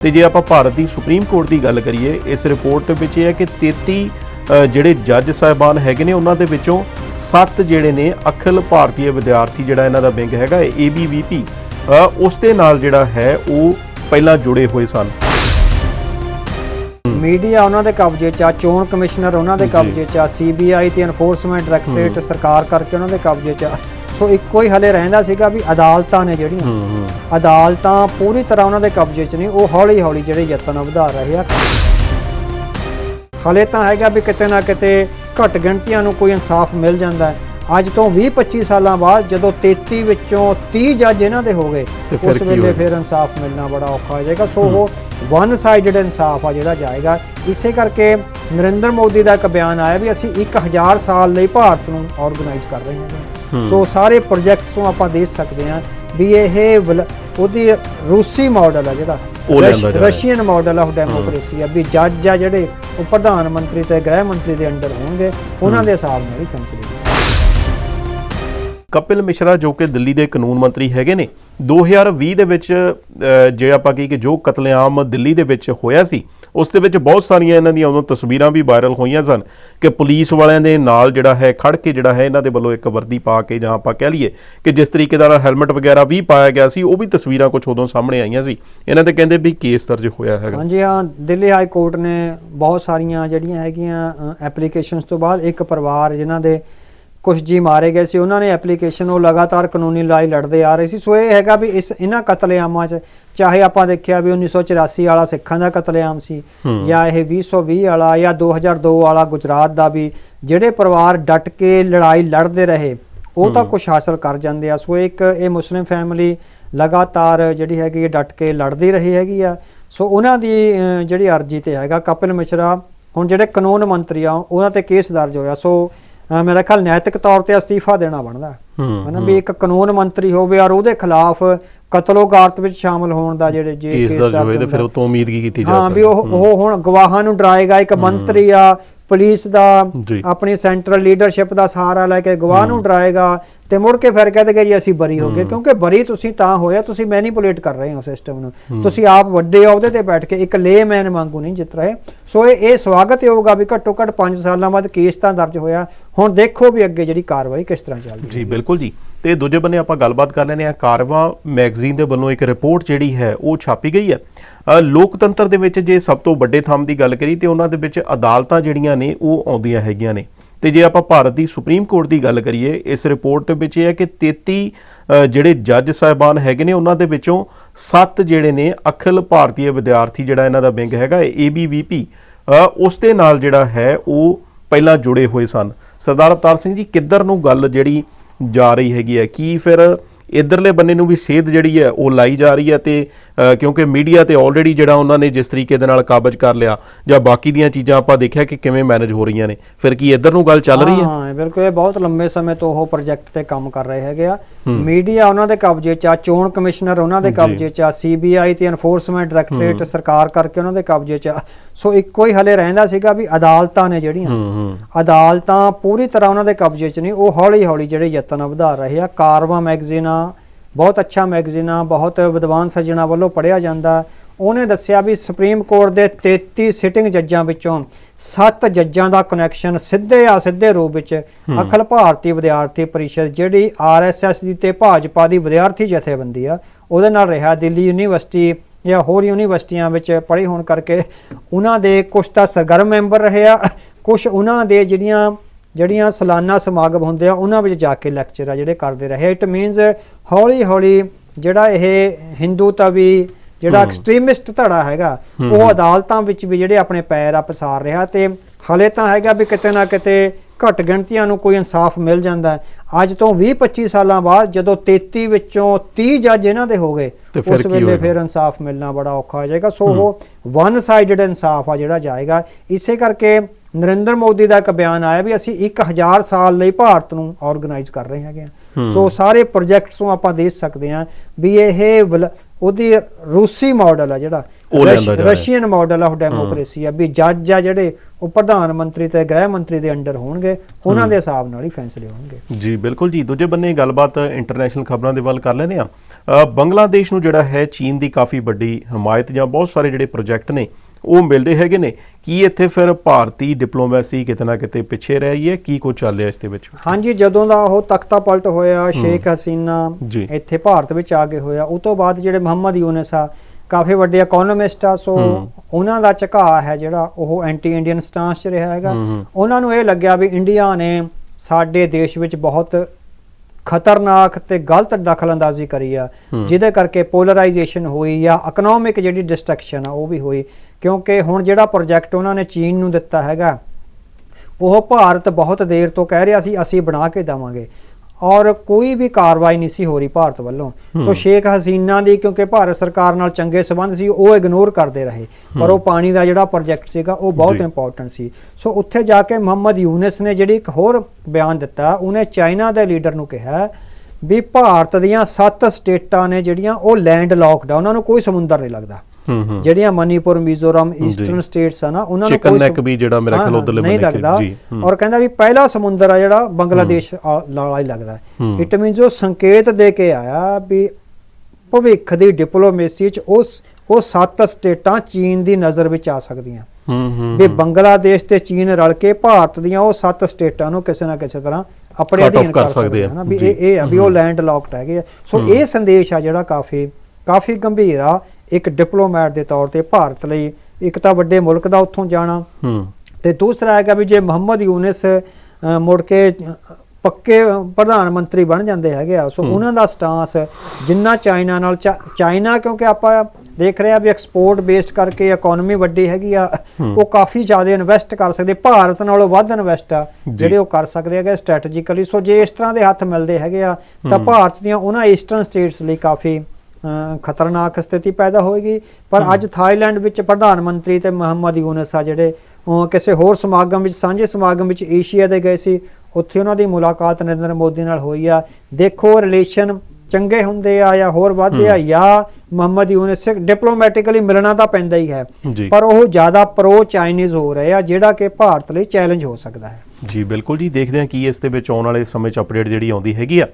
ਤੇ ਜੇ ਆਪਾਂ ਭਾਰਤ ਦੀ ਸੁਪਰੀਮ ਕੋਰਟ ਦੀ ਗੱਲ ਕਰੀਏ ਇਸ ਰਿਪੋਰਟ ਦੇ ਵਿੱਚ ਇਹ ਹੈ ਕਿ 33 ਅ, ਜਿਹੜੇ ਜੱਜ ਸਾਹਿਬਾਨ ਹੈਗੇ ਨੇ ਉਹਨਾਂ ਦੇ ਵਿੱਚੋਂ 7 ਜਿਹੜੇ ਨੇ ਅਖਿਲ ਭਾਰਤੀ ਵਿਦਿਆਰਥੀ ਜਿਹੜਾ ਇਹਨਾਂ ਦਾ ਵਿੰਗ ਹੈਗਾ ABVP ਉਸ ਦੇ ਨਾਲ ਜਿਹੜਾ ਹੈ ਉਹ ਪਹਿਲਾਂ ਜੁੜੇ ਹੋਏ ਸਨ। ਮੀਡੀਆ ਉਹਨਾਂ ਦੇ ਕਬਜ਼ੇ 'ਚ ਆ ਚੋਣ ਕਮਿਸ਼ਨਰ ਉਹਨਾਂ ਦੇ। ਕਬਜ਼ੇ 'ਚ ਆ ਸੀਬੀਆਈ ਤੇ ਐਨਫੋਰਸਮੈਂਟ ਡਾਇਰੈਕਟੋਰੇਟ ਸਰਕਾਰ ਕਰਕੇ ਉਹਨਾਂ ਦੇ ਕਬਜ਼ੇ 'ਚ ਆ। ਸੋ ਇੱਕੋ ਹੀ ਹਲੇ ਰਹਿੰਦਾ ਸੀਗਾ ਵੀ ਅਦਾਲਤਾਂ ਨੇ ਜਿਹੜੀਆਂ ਅਦਾਲਤਾਂ ਪੂਰੀ ਤਰ੍ਹਾਂ ਉਹਨਾਂ ਦੇ ਕਬਜ਼ੇ 'ਚ ਨਹੀਂ ਉਹ ਹੌਲੀ ਹੌਲੀ ਜਿਹੜੇ ਯਤਨ ਵਧਾ ਰਹੇ ਆ। ਹਲੇ ਤਾਂ ਹੈਗਾ ਵੀ ਕਿਤੇ ਨਾ ਕਿਤੇ ਘੱਟ ਗਿਣਤੀਆਂ ਨੂੰ ਕੋਈ ਇਨਸਾਫ ਮਿਲ ਜਾਂਦਾ ਅੱਜ ਤੋਂ 20-25 ਸਾਲਾਂ ਬਾਅਦ ਜਦੋਂ 33 ਵਿੱਚੋਂ 30 ਜੱਜ ਇਹਨਾਂ ਦੇ ਹੋ ਗਏ ਉਸ ਵੇਲੇ? ਫਿਰ ਇਨਸਾਫ ਮਿਲਣਾ ਬੜਾ ਔਖਾ ਹੋ ਜਾਏਗਾ। ਸੋ ਉਹ ਵਨ ਸਾਈਡਡ ਇਨਸਾਫ ਆ ਜਿਹੜਾ ਜਾਏਗਾ। ਇਸੇ ਕਰਕੇ ਨਰਿੰਦਰ ਮੋਦੀ ਦਾ ਇੱਕ ਬਿਆਨ ਆਇਆ ਵੀ ਅਸੀਂ 1000 ਸਾਲ ਲਈ ਭਾਰਤ ਨੂੰ ਆਰਗੇਨਾਈਜ਼ ਕਰ ਰਹੇ ਹਾਂ। ਸੋ ਸਾਰੇ ਪ੍ਰੋਜੈਕਟਸ ਨੂੰ ਆਪਾਂ ਦੇਖ ਸਕਦੇ ਹਾਂ ਵੀ ਇਹ ਉਹਦੀ ਰੂਸੀ ਮਾਡਲ ਆ ਜਿਹੜਾ। ਰਸ਼ੀਅਨ ਮਾਡਲ ਆ ਉਹ ਡੈਮੋਕ੍ਰੇਸੀ ਆ। ਵੀ ਜੱਜ ਆ ਜਿਹੜੇ ਉਹ ਪ੍ਰਧਾਨ ਮੰਤਰੀ ਤੇ ਗ੍ਰਹਿ ਮੰਤਰੀ ਦੇ ਅੰਡਰ ਹੋਣਗੇ ਉਹਨਾਂ ਦੇ ਹਿਸਾਬ ਨਾਲ ਹੀ ਫੈਸਲੇ ਕਪਿਲ ਮਿਸ਼ਰਾ ਜੋ ਕਿ ਦਿੱਲੀ ਦੇ ਕਾਨੂੰਨ ਮੰਤਰੀ ਹੈਗੇ ਨੇ 2020 ਦੇ ਵਿੱਚ ਜੇ ਆਪਾਂ ਕਹੀ ਕਿ ਜੋ ਕਤਲੇਆਮ ਦਿੱਲੀ ਦੇ ਵਿੱਚ ਹੋਇਆ ਸੀ ਉਸ ਦੇ ਵਿੱਚ ਬਹੁਤ ਸਾਰੀਆਂ ਇਹਨਾਂ ਦੀਆਂ ਉਦੋਂ ਤਸਵੀਰਾਂ ਵੀ ਵਾਇਰਲ ਹੋਈਆਂ ਸਨ ਕਿ ਪੁਲਿਸ ਵਾਲਿਆਂ ਦੇ ਨਾਲ ਜਿਹੜਾ ਹੈ ਖੜ ਕੇ ਜਿਹੜਾ ਹੈ, ਇਹਨਾਂ ਦੇ ਵੱਲੋਂ ਇੱਕ ਵਰਦੀ ਪਾ ਕੇ ਜਾਂ ਆਪਾਂ ਕਹਿ ਲਈਏ ਕਿ ਜਿਸ ਤਰੀਕੇ ਦਾ ਹੈਲਮਟ ਵਗੈਰਾ ਵੀ ਪਾਇਆ ਗਿਆ ਸੀ, ਉਹ ਵੀ ਤਸਵੀਰਾਂ ਕੁਝ ਉਦੋਂ ਸਾਹਮਣੇ ਆਈਆਂ ਸੀ। ਇਹਨਾਂ ਤੇ ਕਹਿੰਦੇ ਵੀ ਕੇਸ ਦਰਜ ਹੋਇਆ ਹੈਗਾ। ਹਾਂਜੀ, ਹਾਂ, ਦਿੱਲੀ ਹਾਈ ਕੋਰਟ ਨੇ ਬਹੁਤ ਸਾਰੀਆਂ ਜਿਹੜੀਆਂ ਹੈਗੀਆਂ ਐਪਲੀਕੇਸ਼ਨਸ ਤੋਂ ਬਾਅਦ ਇੱਕ ਪਰਿਵਾਰ ਜਿਨ੍ਹਾਂ ਦੇ ਕੁਝ ਜੀ ਮਾਰੇ ਗਏ ਸੀ ਉਹਨਾਂ ਨੇ ਐਪਲੀਕੇਸ਼ਨ ਉਹ ਲਗਾਤਾਰ ਕਾਨੂੰਨੀ ਲੜਾਈ ਲੜਦੇ ਆ ਰਹੇ ਸੀ। ਸੋ ਇਹ ਹੈਗਾ ਵੀ ਇਸ ਇਹਨਾਂ ਕਤਲੇਆਮਾਂ 'ਚ ਚਾਹੇ ਆਪਾਂ ਦੇਖਿਆ ਵੀ 1984 ਵਾਲਾ ਸਿੱਖਾਂ ਦਾ ਕਤਲੇਆਮ ਸੀ ਜਾਂ ਇਹ 2020 ਵਾਲਾ ਜਾਂ 2002 ਵਾਲਾ ਗੁਜਰਾਤ ਦਾ ਵੀ ਜਿਹੜੇ ਪਰਿਵਾਰ ਡਟ ਕੇ ਲੜਾਈ ਲੜਦੇ ਰਹੇ ਉਹ ਤਾਂ ਕੁਝ ਹਾਸਲ ਕਰ ਜਾਂਦੇ ਆ। ਸੋ ਇੱਕ ਇਹ ਮੁਸਲਿਮ ਫੈਮਿਲੀ ਲਗਾਤਾਰ ਜਿਹੜੀ ਹੈਗੀ ਡਟ ਕੇ ਲੜਦੀ ਰਹੀ ਹੈਗੀ ਆ। ਸੋ ਉਹਨਾਂ ਦੀ ਜਿਹੜੀ ਅਰਜੀ ਤੇ ਹੈਗਾ ਕਪਿਲ ਮਿਸ਼ਰਾ ਹੁਣ ਜਿਹੜੇ ਕਾਨੂੰਨ ਮੰਤਰੀ ਆ ਉਹਨਾਂ ਤੇ ਕੇਸ ਦਰਜ ਹੋਇਆ। ਸੋ ਮੇਰਾ ਖਿਆਲ ਨੈਤਿਕ ਤੌਰ ਤੇ ਅਸਤੀਫਾ ਦੇਣਾ ਬਣਦਾ। ਹੂੰ, ਹਨਾ ਵੀ ਇੱਕ ਕਾਨੂੰਨ ਮੰਤਰੀ ਹੋਵੇ ਔਰ ਉਹਦੇ ਖਿਲਾਫ ਕਤਲੋਗਾਰਤ ਵਿੱਚ ਸ਼ਾਮਲ ਹੋਣ ਦਾ ਜਿਹੜੇ ਜੇ ਕੇਸ ਦਰਜ ਹੋਏ ਤੇ ਫਿਰ। ਉਹ ਤੋਂ ਉਮੀਦ ਕੀ ਕੀਤੀ ਜਾ ਹਾਂ ਸਕਦੀ ਵੀ ਉਹ ਉਹ ਹੁਣ ਗਵਾਹਾਂ ਨੂੰ ਡਰਾਏਗਾ ਇੱਕ ਮੰਤਰੀ ਆ ਪੁਲਿਸ ਦਾ। ਆਪਣੀ ਸੈਂਟਰਲ ਲੀਡਰਸ਼ਿਪ ਦਾ ਸਹਾਰਾ ਲੈ ਕੇ ਗਵਾਹ ਨੂੰ ਡਰਾਏਗਾ ਤੇ ਮੁੜ ਕੇ ਫਿਰ ਕਹਦੇਗਾ ਜੀ ਅਸੀਂ ਬਰੀ ਹੋ ਗਏ ਕਿਉਂਕਿ ਬਰੀ ਤੁਸੀਂ ਤਾਂ ਹੋਇਆ ਤੁਸੀਂ ਮੈਨੀਪੂਲੇਟ ਕਰ ਰਹੇ ਹੋ ਸਿਸਟਮ ਨੂੰ। ਤੁਸੀਂ ਆਪ ਵੱਡੇ ਅਹੁਦੇ ਤੇ ਬੈਠ ਕੇ ਇੱਕ ਲੇਮੈਨ ਵਾਂਗੂ ਨਹੀਂ ਜਿੱਤ ਰਹੇ। ਸੋ ਇਹ ਇਹ ਸਵਾਗਤਯੋਗ ਆ ਵੀ ਘੱਟੋ ਘੱਟ 5 ਸਾਲਾਂ ਬਾਅਦ ਕੇਸ ਤਾਂ ਦਰਜ ਹੋਇਆ। ਹੁਣ ਦੇਖੋ ਵੀ ਅੱਗੇ ਜਿਹੜੀ ਕਾਰਵਾਈ ਕਿਸ ਤਰ੍ਹਾਂ ਚੱਲਦੀ ਹੈ। ਜੀ ਬਿਲਕੁਲ ਜੀ। ਤੇ ਦੂਜੇ ਬੰਨੇ ਆਪਾਂ ਗੱਲਬਾਤ ਕਰ ਲੈਂਦੇ ਆ ਕਾਰਵਾ ਮੈਗਜ਼ੀਨ ਦੇ ਵੱਲੋਂ ਇੱਕ ਰਿਪੋਰਟ ਜਿਹੜੀ ਹੈ ਉਹ ਛਾਪੀ ਗਈ ਹੈ। ਲੋਕਤੰਤਰ ਦੇ ਵਿੱਚ ਜੇ ਸਭ ਤੋਂ ਵੱਡੇ ਥੰਮ ਦੀ ਗੱਲ ਕਰੀ ਤੇ ਉਹਨਾਂ ਦੇ ਵਿੱਚ ਅਦਾਲਤਾਂ ਜਿਹੜੀਆਂ ਨੇ ਉਹ ਆਉਂਦੀਆਂ ਹੈਗੀਆਂ ਨੇ। ਤੇ ਜੇ ਆਪਾਂ ਭਾਰਤ ਦੀ ਸੁਪਰੀਮ ਕੋਰਟ ਦੀ ਗੱਲ ਕਰੀਏ ਇਸ ਰਿਪੋਰਟ ਦੇ ਵਿੱਚ ਇਹ ਹੈ ਕਿ 33 ਜਿਹੜੇ ਜੱਜ ਸਾਹਿਬਾਨ ਹੈਗੇ ਨੇ ਉਹਨਾਂ ਦੇ ਵਿੱਚੋਂ 7 ਜਿਹੜੇ ਨੇ ਅਖਿਲ ਭਾਰਤੀ ਵਿਦਿਆਰਥੀ ਜਿਹੜਾ ਇਹਨਾਂ ਦਾ ਵਿੰਗ ਹੈਗਾ ABVP ਅ, ਉਸ ਦੇ ਨਾਲ ਜਿਹੜਾ ਹੈ ਉਹ ਪਹਿਲਾਂ ਜੁੜੇ ਹੋਏ ਸਨ। ਸਰਦਾਰ ਅਵਤਾਰ ਸਿੰਘ ਜੀ ਕਿੱਧਰ ਨੂੰ ਗੱਲ ਜਿਹੜੀ ਜਾ ਰਹੀ ਹੈਗੀ ਹੈ? ਕੀ ਫਿਰ ਇਧਰਲੇ ਬੰਨੇ ਨੂੰ ਵੀ ਸੇਧ ਜਿਹੜੀ ਹੈ ਉਹ ਲਾਈ ਜਾ ਰਹੀ ਹੈ ਤੇ ਕਿਉਂਕਿ ਮੀਡੀਆ ਤੇ ਆਲਰੇਡੀ ਜਿਹੜਾ ਉਹਨਾਂ ਨੇ ਜਿਸ ਤਰੀਕੇ ਦੇ ਨਾਲ ਕਾਬਜ ਕਰ ਲਿਆ ਜਾਂ ਬਾਕੀ ਦੀਆਂ ਚੀਜ਼ਾਂ ਆਪਾਂ ਦੇਖਿਆ ਕਿ ਕਿਵੇਂ ਮੈਨੇਜ ਹੋ ਰਹੀਆਂ ਨੇ। ਫਿਰ ਕੀ ਇਧਰ ਨੂੰ ਗੱਲ ਚੱਲ ਰਹੀ ਹੈ? ਹਾਂ ਬਿਲਕੁਲ, ਇਹ ਬਹੁਤ ਲੰਬੇ ਸਮੇਂ ਤੋਂ ਉਹ ਪ੍ਰੋਜੈਕਟ ਤੇ ਕੰਮ ਕਰ ਰਹੇ ਹੈਗੇ ਆ। ਮੀਡੀਆ ਉਹਨਾਂ ਦੇ ਕਬਜ਼ੇ 'ਚ ਆ ਚੋਣ ਕਮਿਸ਼ਨਰ ਉਹਨਾਂ ਦੇ ਕਬਜ਼ੇ 'ਚ ਆ ਸੀਬੀਆਈ ਤੇ ਐਨਫੋਰਸਮੈਂਟ ਡਾਇਰੈਕਟੋਰੇਟ ਸਰਕਾਰ ਕਰਕੇ ਉਹਨਾਂ ਦੇ ਕਬਜ਼ੇ 'ਚ ਆ। ਸੋ ਇੱਕੋ ਹੀ ਹਲੇ ਰਹਿੰਦਾ ਸੀਗਾ ਵੀ ਅਦਾਲਤਾਂ ਨੇ ਜਿਹੜੀਆਂ ਅਦਾਲਤਾਂ ਪੂਰੀ ਤਰ੍ਹਾਂ ਉਹਨਾਂ ਦੇ ਕਬਜ਼ੇ 'ਚ ਨਹੀਂ ਉਹ ਹੌਲੀ ਹੌਲੀ ਜਿਹੜੇ ਯਤਨ ਵਧਾ ਰਹੇ ਆ। ਕਾਰਵਾ ਮੈਗਜ਼ੀਨ ਆ ਬਹੁਤ ਅੱਛਾ ਮੈਗਜ਼ੀਨ ਆ ਬਹੁਤ ਵਿਦਵਾਨ ਸੱਜਣਾ ਵੱਲੋਂ ਪੜ੍ਹਿਆ ਜਾਂਦਾ। ਉਹਨੇ ਦੱਸਿਆ ਵੀ ਸੁਪਰੀਮ ਕੋਰਟ ਦੇ 33 ਸਿਟਿੰਗ ਜੱਜਾਂ ਵਿੱਚੋਂ 7 ਜੱਜਾਂ ਦਾ ਕਨੈਕਸ਼ਨ ਸਿੱਧੇ ਆ ਸਿੱਧੇ ਰੂਪ ਵਿੱਚ ਅਖਿਲ ਭਾਰਤੀ ਵਿਦਿਆਰਥੀ ਪਰਿਸ਼ਦ ਜਿਹੜੀ ਆਰਐਸਐਸ ਦੀ ਤੇ ਭਾਜਪਾ ਦੀ ਵਿਦਿਆਰਥੀ ਜਥੇਬੰਦੀ ਆ ਉਹਦੇ ਨਾਲ ਰਿਹਾ ਦਿੱਲੀ ਯੂਨੀਵਰਸਿਟੀ ਜਾਂ ਹੋਰ ਯੂਨੀਵਰਸਿਟੀਆਂ ਵਿੱਚ ਪੜ੍ਹੇ ਹੋਣ ਕਰਕੇ। ਉਹਨਾਂ ਦੇ ਕੁਝ ਤਾਂ ਸਰਗਰਮ ਮੈਂਬਰ ਰਹੇ ਆ ਕੁਝ ਉਹਨਾਂ ਦੇ ਜਿਹੜੀਆਂ ਜਿਹੜੀਆਂ ਸਾਲਾਨਾ ਸਮਾਗਮ ਹੁੰਦੇ ਆ ਉਹਨਾਂ ਵਿੱਚ ਜਾ ਕੇ ਲੈਕਚਰ ਆ ਜਿਹੜੇ ਕਰਦੇ ਰਹੇ ਇਟ ਮੀਨਸ ਹੌਲੀ ਹੌਲੀ ਜਿਹੜਾ ਇਹ ਹਿੰਦੂ ਤਵੀ ਜਿਹੜਾ ਐਕਸਟ੍ਰੀਮਿਸਟ ਧੜਾ ਹੈਗਾ ਉਹ ਅਦਾਲਤਾਂ ਵਿੱਚ ਵੀ ਜਿਹੜੇ ਆਪਣੇ ਪੈਰ ਆ ਪਸਾਰ ਰਿਹਾ ਤੇ ਹਲੇ ਤਾਂ ਹੈਗਾ ਵੀ ਕਿਤੇ ਨਾ ਕਿਤੇ ਘੱਟ ਗਿਣਤੀਆਂ ਨੂੰ ਕੋਈ ਇਨਸਾਫ ਮਿਲ ਜਾਂਦਾ ਹੈ। ਅੱਜ ਤੋਂ 20-25 ਸਾਲਾਂ ਬਾਅਦ ਜਦੋਂ 33 ਵਿੱਚੋਂ 30 ਜੱਜ ਇਹਨਾਂ ਦੇ ਹੋ ਗਏ ਉਸ ਵੇਲੇ? ਫਿਰ ਇਨਸਾਫ ਮਿਲਣਾ ਬੜਾ ਔਖਾ ਹੋ ਜਾਏਗਾ। ਸੋ ਉਹ ਵਨ ਸਾਈਡਡ ਇਨਸਾਫ ਆ ਜਿਹੜਾ ਜਾਏਗਾ। ਇਸੇ ਕਰਕੇ ਨਰਿੰਦਰ ਮੋਦੀ ਦਾ ਇੱਕ ਬਿਆਨ ਆਇਆ ਵੀ ਅਸੀਂ 1000 ਸਾਲ ਲਈ ਭਾਰਤ ਨੂੰ ਆਰਗੇਨਾਈਜ਼ ਕਰ ਰਹੇ ਹੈਗੇ ਸੋ ਸਾਰੇ ਪ੍ਰੋਜੈਕਟਸ ਨੂੰ ਆਪਾਂ ਦੇਖ ਸਕਦੇ ਹਾਂ ਵੀ ਇਹ ਉਹਦੀ ਰੂਸੀ ਮਾਡਲ ਆ ਜਿਹੜਾ। ਉਹ ਰਸ਼- ਲਿਆਂਦਾ ਜਾ ਰਿਹਾ। ਰਸ਼ੀਅਨ ਮਾਡਲ ਆ ਉਹ ਡੈਮੋਕ੍ਰੇਸੀ ਆ। ਵੀ ਜੱਜ ਆ ਜਿਹੜੇ ਉਹ ਪ੍ਰਧਾਨ ਮੰਤਰੀ ਤੇ ਗ੍ਰਹਿ ਮੰਤਰੀ ਦੇ ਅੰਡਰ ਹੋਣਗੇ ਉਹਨਾਂ ਦੇ ਹਿਸਾਬ ਨਾਲ ਹੀ ਫੈਸਲੇ ਹੋਣਗੇ। ਜੀ ਬਿਲਕੁਲ ਜੀ। ਦੂਜੇ ਬੰਨੇ ਗੱਲਬਾਤ ਇੰਟਰਨੈਸ਼ਨਲ ਖਬਰਾਂ ਦੇ ਵੱਲ ਕਰ ਲੈਂਦੇ ਆ ਬੰਗਲਾਦੇਸ਼ ਨੂੰ ਜਿਹੜਾ ਹੈ ਚੀਨ ਦੀ ਕਾਫੀ ਵੱਡੀ ਹਮਾਇਤ ਜਾਂ ਬਹੁਤ ਸਾਰੇ ਜਿਹੜੇ ਪ੍ਰੋਜੈਕਟ ਨੇ ਉਹ ਮਿਲਦੇ ਹੈਗੇ ਨੇ। ਕੀ ਇੱਥੇ ਫਿਰ ਭਾਰਤੀ ਡਿਪਲੋਮੈਸੀ ਕਿਤੇ ਨਾ ਕਿਤੇ ਪਿੱਛੇ ਰਹਿ ਹੈ? ਕੀ ਕੁਝ ਚੱਲ ਰਿਹਾ ਇਸ ਦੇ ਵਿੱਚ? ਹਾਂਜੀ ਜਦੋਂ ਦਾ ਉਹ ਤਖਤਾ ਪਲਟ ਹੋਇਆ ਸ਼ੇਖ ਹਸੀਨਾ। ਇੱਥੇ ਭਾਰਤ ਵਿੱਚ ਆ ਕੇ ਹੋਇਆ ਉਸ ਤੋਂ ਬਾਅਦ ਜਿਹੜੇ ਮੁਹੰਮਦ ਯੂਨਸ ਆ ਕਾਫੀ ਵੱਡੇ ਇਕਨੋਮਿਸਟ ਆ ਸੋ ਉਹਨਾਂ ਦਾ ਝੁਕਾਅ ਹੈ ਜਿਹੜਾ ਉਹ ਐਂਟੀ ਇੰਡੀਅਨ ਸਟਾਂਸ 'ਚ ਰਿਹਾ ਹੈਗਾ। ਉਹਨਾਂ ਨੂੰ ਇਹ ਲੱਗਿਆ ਵੀ ਇੰਡੀਆ ਨੇ ਸਾਡੇ ਦੇਸ਼ ਵਿੱਚ ਬਹੁਤ ਖਤਰਨਾਕ ਤੇ ਗਲਤ ਦਖਲਅੰਦਾਜ਼ੀ ਕਰੀ ਆ। ਜਿਹਦੇ ਕਰਕੇ ਪੋਲਰਾਈਜੇਸ਼ਨ ਹੋਈ ਜਾਂ ਇਕਨੋਮਿਕ ਜਿਹੜੀ ਡਿਸਟਰਕਸ਼ਨ ਆ ਉਹ ਵੀ ਹੋਈ। ਕਿਉਂਕਿ ਹੁਣ ਜਿਹੜਾ ਪ੍ਰੋਜੈਕਟ ਉਹਨਾਂ ਨੇ ਚੀਨ ਨੂੰ ਦਿੱਤਾ ਹੈਗਾ ਉਹ ਭਾਰਤ ਬਹੁਤ ਦੇਰ ਤੋਂ ਕਹਿ ਰਿਹਾ ਸੀ ਅਸੀਂ ਬਣਾ ਕੇ ਦੇਵਾਂਗੇ। ਔਰ ਕੋਈ ਵੀ ਕਾਰਵਾਈ ਨਹੀਂ ਸੀ ਹੋ ਰਹੀ ਭਾਰਤ ਵੱਲੋਂ। ਸੋ ਸ਼ੇਖ ਹਸੀਨਾ ਦੀ ਕਿਉਂਕਿ ਭਾਰਤ ਸਰਕਾਰ ਨਾਲ ਚੰਗੇ ਸਬੰਧ ਸੀ ਉਹ ਇਗਨੋਰ ਕਰਦੇ ਰਹੇ। ਪਰ ਉਹ ਪਾਣੀ ਦਾ ਜਿਹੜਾ ਪ੍ਰੋਜੈਕਟ ਸੀਗਾ ਉਹ ਬਹੁਤ। ਇੰਪੋਰਟੈਂਟ ਸੀ। ਸੋ ਉੱਥੇ ਜਾ ਕੇ ਮੁਹੰਮਦ ਯੂਨਸ ਨੇ ਜਿਹੜੀ ਇੱਕ ਹੋਰ ਬਿਆਨ ਦਿੱਤਾ ਉਹਨੇ ਚਾਈਨਾ ਦੇ ਲੀਡਰ ਨੂੰ ਕਿਹਾ ਵੀ ਭਾਰਤ ਦੀਆਂ ਸੱਤ ਸਟੇਟਾਂ ਨੇ ਜਿਹੜੀਆਂ ਉਹ ਲੈਂਡ ਲੌਕਡ ਆ ਉਹਨਾਂ ਨੂੰ ਕੋਈ ਸਮੁੰਦਰ ਨਹੀਂ ਲੱਗਦਾ। ਜਿਹੜੀਆਂ ਮਨੀਪੁਰ ਮਿਜ਼ੋਰਮ। ਈਸਟਰਨ ਸਟੇਟਸ ਆ ਨਾ ਉਹਨਾਂ ਨੂੰ ਕੋਈ ਸਮ- ਵੀ ਜਿਹੜਾ ਮੇਰਾ ਖਿਆਲ ਉੱਧਰਲੇ ਨਹੀਂ ਬੰਨੇ ਲੱਗਦਾ। ਔਰ ਕਹਿੰਦਾ ਵੀ ਪਹਿਲਾ ਸਮੁੰਦਰ ਆ ਜਿਹੜਾ ਬੰਗਲਾਦੇਸ਼ ਆ- ਨਾਲ ਹੀ ਲੱਗਦਾ। ਇਟ ਮੀਨਸ ਉਹ ਸੰਕੇਤ ਦੇ ਕੇ ਆਇਆ ਵੀ ਭਵਿੱਖ ਦੀ ਡਿਪਲੋਮੇਸੀ ਚ ਉਸ ਉਹ ਸੱਤ ਸਟੇਟਾਂ ਚੀਨ ਦੀ ਨਜ਼ਰ ਵਿੱਚ ਆ ਸਕਦੀਆਂ। ਹੂੰ ਹੂੰ ਵੀ ਬੰਗਲਾਦੇਸ਼ ਤੇ ਚੀਨ ਰਲ ਕੇ ਭਾਰਤ ਦੀਆਂ ਉਹ ਸੱਤ ਸਟੇਟਾਂ ਨੂੰ ਕਿਸੇ ਨਾ ਕਿਸੇ ਤਰ੍ਹਾਂ ਆਪਣੇ ਅਧੀਨ ਕਰ ਸਕਦੇ ਆ। ਹਨ ਵੀ। ਇਹ ਇਹ ਆ ਵੀ ਉਹ ਲੈਂਡ ਲੌਕਡ ਹੈਗੇ ਸੋ ਇਹ ਸੰਦੇਸ਼ ਆ ਜਿਹੜਾ ਕਾਫੀ ਕਾਫੀ ਗੰਭੀਰ ਆ। ਇੱਕ ਡਿਪਲੋਮੈਟ ਦੇ ਤੌਰ ਤੇ ਭਾਰਤ ਲਈ ਇੱਕ ਤਾਂ ਵੱਡੇ ਮੁਲਕ ਦਾ ਉੱਥੋਂ ਜਾਣਾ। ਹੂੰ। ਤੇ ਦੂਸਰਾ ਹੈਗਾ ਵੀ ਜੇ ਮੁਹੰਮਦ ਯੂਨਸ ਮੁੜ ਕੇ ਪੱਕੇ ਪ੍ਰਧਾਨ ਮੰਤਰੀ ਬਣ ਜਾਂਦੇ ਹੈਗੇ ਆ ਸੋ ਉਹਨਾਂ ਦਾ ਸਟਾਂਸ ਜਿੰਨਾ ਚਾਈਨਾ ਨਾਲ ਚਾਈਨਾ ਕਿਉਂਕਿ ਆਪਾਂ ਦੇਖ ਰਹੇ ਵੀ ਐਕਸਪੋਰਟ ਬੇਸਡ ਕਰਕੇ ਇਕਨੋਮੀ ਵੱਡੀ ਹੈਗੀ ਆ ਉਹ ਕਾਫੀ ਜ਼ਿਆਦਾ ਇਨਵੈਸਟ ਕਰ ਸਕਦੇ ਭਾਰਤ ਨਾਲੋਂ ਵੱਧ ਇਨਵੈਸਟ ਆ। ਜਿਹੜੇ ਉਹ ਕਰ ਸਕਦੇ ਹੈਗੇ ਸਟ੍ਰੈਟਜੀਕਲੀ ਸੋ ਜੇ ਇਸ ਤਰ੍ਹਾਂ ਦੇ ਹੱਥ ਮਿਲਦੇ ਹੈਗੇ ਆ ਤਾਂ ਭਾਰਤ ਦੀਆਂ ਉਹਨਾਂ ਈਸਟਰਨ ਸਟੇਟਸ ਲਈ ਕਾਫੀ ਖਤਰਨਾਕ ਸਥਿਤੀ ਪੈਦਾ ਹੋਏਗੀ। ਪਰ ਅੱਜ ਥਾਈਲੈਂਡ ਵਿੱਚ ਪ੍ਰਧਾਨ ਮੰਤਰੀ ਤੇ ਮੁਹੰਮਦ ਯੂਨਸ ਆ ਜਿਹੜੇ ਉਹ ਕਿਸੇ ਹੋਰ ਸਮਾਗਮ ਵਿੱਚ ਸਾਂਝੇ ਸਮਾਗਮ ਵਿੱਚ ਏਸ਼ੀਆ ਦੇ ਗਏ ਸੀ। ਉੱਥੇ ਉਹਨਾਂ ਦੀ ਮੁਲਾਕਾਤ ਨਰਿੰਦਰ ਮੋਦੀ ਨਾਲ ਹੋਈ ਆ। ਦੇਖੋ ਰਿਲੇਸ਼ਨ ਚੰਗੇ ਹੁੰਦੇ ਆ ਜਾਂ ਹੋਰ ਵਧਦੇ ਆ ਜਾਂ ਮੁਹੰਮਦ ਯੂਨਸ ਡਿਪਲੋਮੈਟਿਕਲੀ ਮਿਲਣਾ ਤਾਂ ਪੈਂਦਾ ਹੀ ਹੈ। ਪਰ ਉਹ ਜ਼ਿਆਦਾ ਪ੍ਰੋ ਚਾਈਨੀਜ਼ ਹੋ ਰਹੇ ਆ ਜਿਹੜਾ ਕਿ ਭਾਰਤ ਲਈ ਚੈਲੰਜ ਹੋ ਸਕਦਾ ਹੈ। ਜੀ ਬਿਲਕੁਲ ਜੀ। ਦੇਖਦੇ ਹਾਂ ਕੀ ਇਸ ਦੇ ਵਿੱਚ ਆਉਣ ਵਾਲੇ ਸਮੇਂ 'ਚ ਅਪਡੇਟ ਜਿਹੜੀ ਆਉਂਦੀ ਹੈਗੀ ਆ।